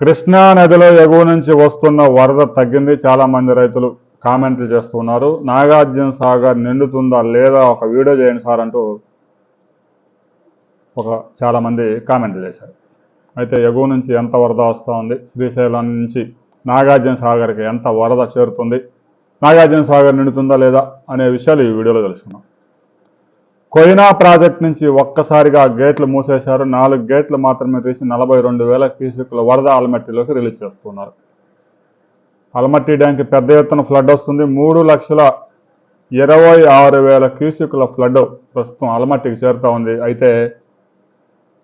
కృష్ణా నదిలో ఎగువ నుంచి వస్తున్న వరద తగ్గింది. చాలామంది రైతులు కామెంట్లు చేస్తున్నారు. నాగార్జున సాగర్ నిండుతుందా లేదా ఒక వీడియో చేయండి సార్ అంటూ ఒక చాలామంది కామెంట్లు చేశారు. అయితే ఎగువ నుంచి ఎంత వరద వస్తూ ఉంది? శ్రీశైలం నుంచి నాగార్జున సాగర్కి ఎంత వరద చేరుతుంది? నాగార్జున సాగర్ నిండుతుందా లేదా అనే విషయాలు ఈ వీడియోలో తెలుసుకున్నాం కొయినా ప్రాజెక్ట్ నుంచి ఒక్కసారిగా గేట్లు మూసేశారు. నాలుగు గేట్లు మాత్రమే తీసి నలభై రెండు వేల క్యూసెక్ల వరద ఆల్మట్టిలోకి రిలీజ్ చేస్తున్నారు. ఆల్మట్టి డ్యాంక్ పెద్ద ఎత్తున ఫ్లడ్ వస్తుంది. మూడు లక్షల ఇరవై ఆరు వేల క్యూసిక్ల ఫ్లడ్ ప్రస్తుతం ఆల్మట్టికి చేరుతా ఉంది. అయితే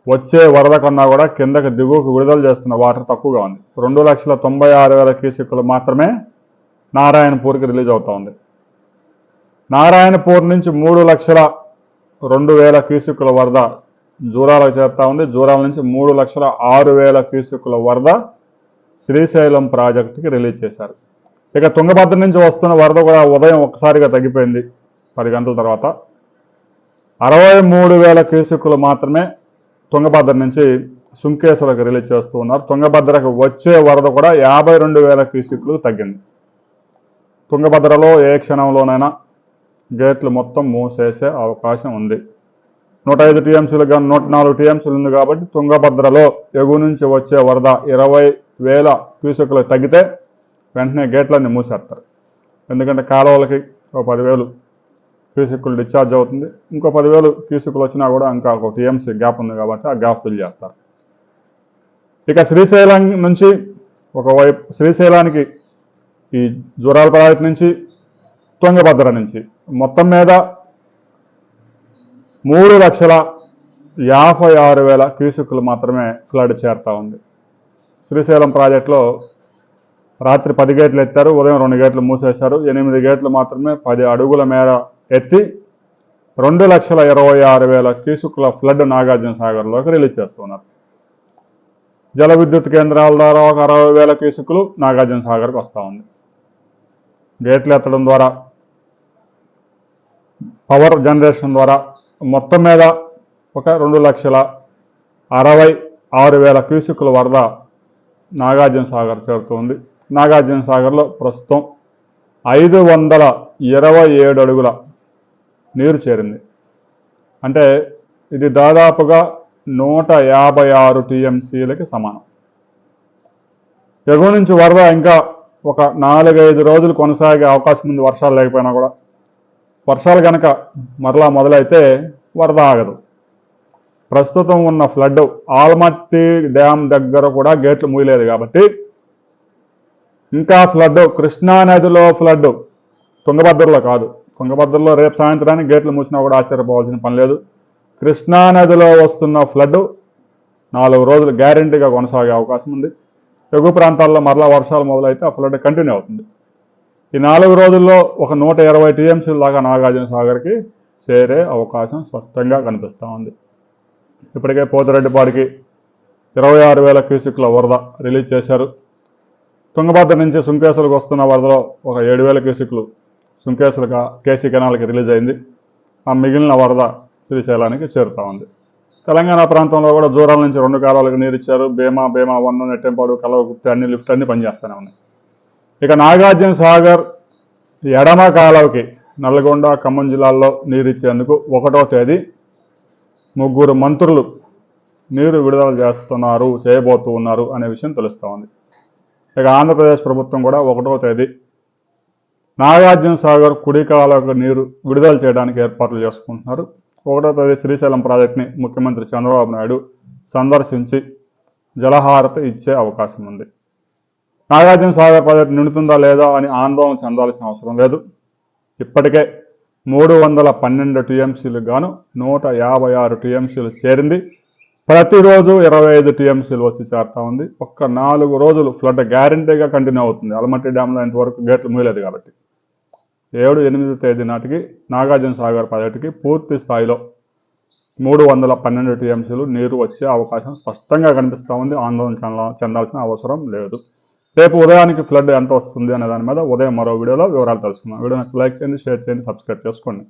వచ్చే వరద కన్నా కూడా కిందకి దిగువకు విడుదల చేస్తున్న వాటర్ తక్కువగా ఉంది. రెండు లక్షల తొంభై ఆరు వేల క్యూసిక్లు మాత్రమే నారాయణపూర్కి రిలీజ్ అవుతా ఉంది. నారాయణపూర్ నుంచి మూడు లక్షల రెండు వేల క్యూసెక్కుల వరద జూరాలకు చేరుతా ఉంది. జూరాల నుంచి మూడు లక్షల ఆరు వేల క్యూసెక్కుల వరద శ్రీశైలం ప్రాజెక్టుకి రిలీజ్ చేశారు. ఇక తుంగభద్ర నుంచి వస్తున్న వరద కూడా ఉదయం ఒక్కసారిగా తగ్గిపోయింది. పది గంటల తర్వాత అరవై మూడు వేల క్యూసెక్కులు మాత్రమే తుంగభద్ర నుంచి సుంకేశ్వరకు రిలీజ్ చేస్తూ ఉన్నారు. తుంగభద్రకు వచ్చే వరద కూడా యాభై రెండు వేల క్యూసెక్కులు తగ్గింది. తుంగభద్రలో ఏ క్షణంలోనైనా గేట్లు మొత్తం మూసేసే అవకాశం ఉంది. నూట ఐదు టీఎంసీలు కానీ నూట నాలుగు టీఎంసీలు ఉంది కాబట్టి తుంగభద్రలో ఎగువ నుంచి వచ్చే వరద ఇరవై వేల క్యూసెక్లు తగ్గితే వెంటనే గేట్లన్నీ మూసేస్తారు. ఎందుకంటే కాలువలకి ఒక పదివేలు క్యూసెక్కులు డిశ్చార్జ్ అవుతుంది. ఇంకో పదివేలు క్యూసెక్కులు వచ్చినా కూడా ఇంకా ఒక టీఎంసీ గ్యాప్ ఉంది కాబట్టి ఆ గ్యాప్ ఫిల్ చేస్తారు. ఇక శ్రీశైలం నుంచి ఒకవైపు శ్రీశైలానికి ఈ జూరాల ప్రాజెక్ట్ నుంచి తుంగభద్ర నుంచి. మొత్తం మీద మూడు లక్షల యాభై ఆరు వేల క్యూసెక్కులు మాత్రమే ఫ్లడ్ చేరుతా ఉంది. శ్రీశైలం ప్రాజెక్టులో రాత్రి పది గేట్లు ఎత్తారు ఉదయం రెండు గేట్లు మూసేశారు ఎనిమిది గేట్లు మాత్రమే పది అడుగుల మేర ఎత్తి రెండు లక్షల ఇరవై ఆరు వేల క్యూసెక్కుల ఫ్లడ్ నాగార్జున సాగర్లోకి రిలీజ్ చేస్తున్నారు. జల విద్యుత్ కేంద్రాల ద్వారా ఒక అరవై వేల క్యూసెక్కులు నాగార్జున సాగర్కి వస్తూ ఉంది. గేట్లు ఎత్తడం ద్వారా పవర్ జనరేషన్ ద్వారా మొత్తం మీద ఒక రెండు లక్షల అరవై ఆరు వేల క్యూసెక్కుల వరద నాగార్జున సాగర్ చేరుతుంది. నాగార్జున సాగర్లో ప్రస్తుతం ఐదు వందల ఇరవై ఏడు అడుగుల నీరు చేరింది. అంటే ఇది దాదాపుగా నూట యాభై ఆరు టీఎంసీలకి సమానం. ఎగువ నుంచి వరద ఇంకా ఒక నాలుగైదు రోజులు కొనసాగే అవకాశం ఉంది. వర్షాలు లేకపోయినా కూడా వర్షాలు కనుక మరలా మొదలైతే వరద ఆగదు. ప్రస్తుతం ఉన్న ఫ్లడ్ ఆల్మట్టి డ్యామ్ దగ్గర కూడా గేట్లు మూయలేదు కాబట్టి ఇంకా ఫ్లడ్ కృష్ణా నదిలో ఫ్లడ్ తుంగభద్రలో కాదు. తుంగభద్రలో రేపు సాయంత్రానికి గేట్లు మూసినా కూడా ఆశ్చర్యపోవాల్సిన పని లేదు. కృష్ణా నదిలో వస్తున్న ఫ్లడ్ నాలుగు రోజులు గ్యారంటీగా కొనసాగే అవకాశం ఉంది. ఎగువ ప్రాంతాల్లో మరలా వర్షాలు మొదలైతే ఆ ఫ్లడ్ కంటిన్యూ అవుతుంది. ఈ నాలుగు రోజుల్లో ఒక నూట ఇరవై టీఎంసీ లాగా నాగార్జున సాగర్కి చేరే అవకాశం స్పష్టంగా కనిపిస్తూ ఉంది. ఇప్పటికే పోతిరెడ్డిపాడికి ఇరవై ఆరు వేల క్యూసిక్ల వరద రిలీజ్ చేశారు. తుంగభద్ర నుంచి సుంకేసులకు వస్తున్న వరదలో ఒక ఏడు వేల క్యూసిక్లు సుంకేసులుగా కేసీ కెనాల్కి రిలీజ్ అయింది. ఆ మిగిలిన వరద శ్రీశైలానికి చేరుతా ఉంది. తెలంగాణ ప్రాంతంలో కూడా దూరాల నుంచి రెండు కాలాలకు నీరు ఇచ్చారు. భీమా భీమా వన్ నెట్టెంపాడు కలవగుప్తి అన్ని లిఫ్ట్ అన్ని పనిచేస్తూనే ఉన్నాయి. ఇక నాగార్జున సాగర్ ఎడమ కాలువకి నల్గొండ ఖమ్మం జిల్లాల్లో నీరు ఇచ్చేందుకు ఒకటో తేదీ ముగ్గురు మంత్రులు నీరు విడుదల చేస్తున్నారు చేయబోతూ ఉన్నారు అనే విషయం తెలుస్తూ ఉంది. ఇక ఆంధ్రప్రదేశ్ ప్రభుత్వం కూడా ఒకటో తేదీ నాగార్జున సాగర్ కుడి కాలువకు నీరు విడుదల చేయడానికి ఏర్పాట్లు చేసుకుంటున్నారు. ఒకటో తేదీ శ్రీశైలం ప్రాజెక్ట్ని ముఖ్యమంత్రి చంద్రబాబు నాయుడు సందర్శించి జలహారత ఇచ్చే అవకాశం ఉంది. నాగార్జున సాగర్ ప్రాజెక్టు నిండుతుందా లేదా అని ఆందోళన చెందాల్సిన అవసరం లేదు. ఇప్పటికే మూడు వందల పన్నెండు టీఎంసీలు గాను నూట యాభై ఆరు టీఎంసీలు చేరింది. ప్రతిరోజు ఇరవై ఐదు టీఎంసీలు వచ్చి చేరుతా ఉంది. ఒక్క నాలుగు రోజులు ఫ్లడ్ గ్యారంటీగా కంటిన్యూ అవుతుంది. అలమట్టి డ్యాంలో ఇంతవరకు గేట్లు మూయలేదు కాబట్టి. ఏడు ఎనిమిది తేదీ నాటికి నాగార్జున సాగర్ ప్రాజెక్టుకి పూర్తి స్థాయిలో మూడు వందల పన్నెండు టీఎంసీలు నీరు వచ్చే అవకాశం స్పష్టంగా కనిపిస్తూ ఉంది. ఆందోళన చెంద- చెందాల్సిన అవసరం లేదు. రేపు ఉదయానికి ఫ్లడ్ ఎంత వస్తుంది అనే దాని మీద ఉదయం మరో వీడియోలో వివరాలు తెలుసుకుందాం. వీడియో నచ్చి లైక్ చేయండి షేర్ చేయండి సబ్స్క్రైబ్ చేసుకోండి.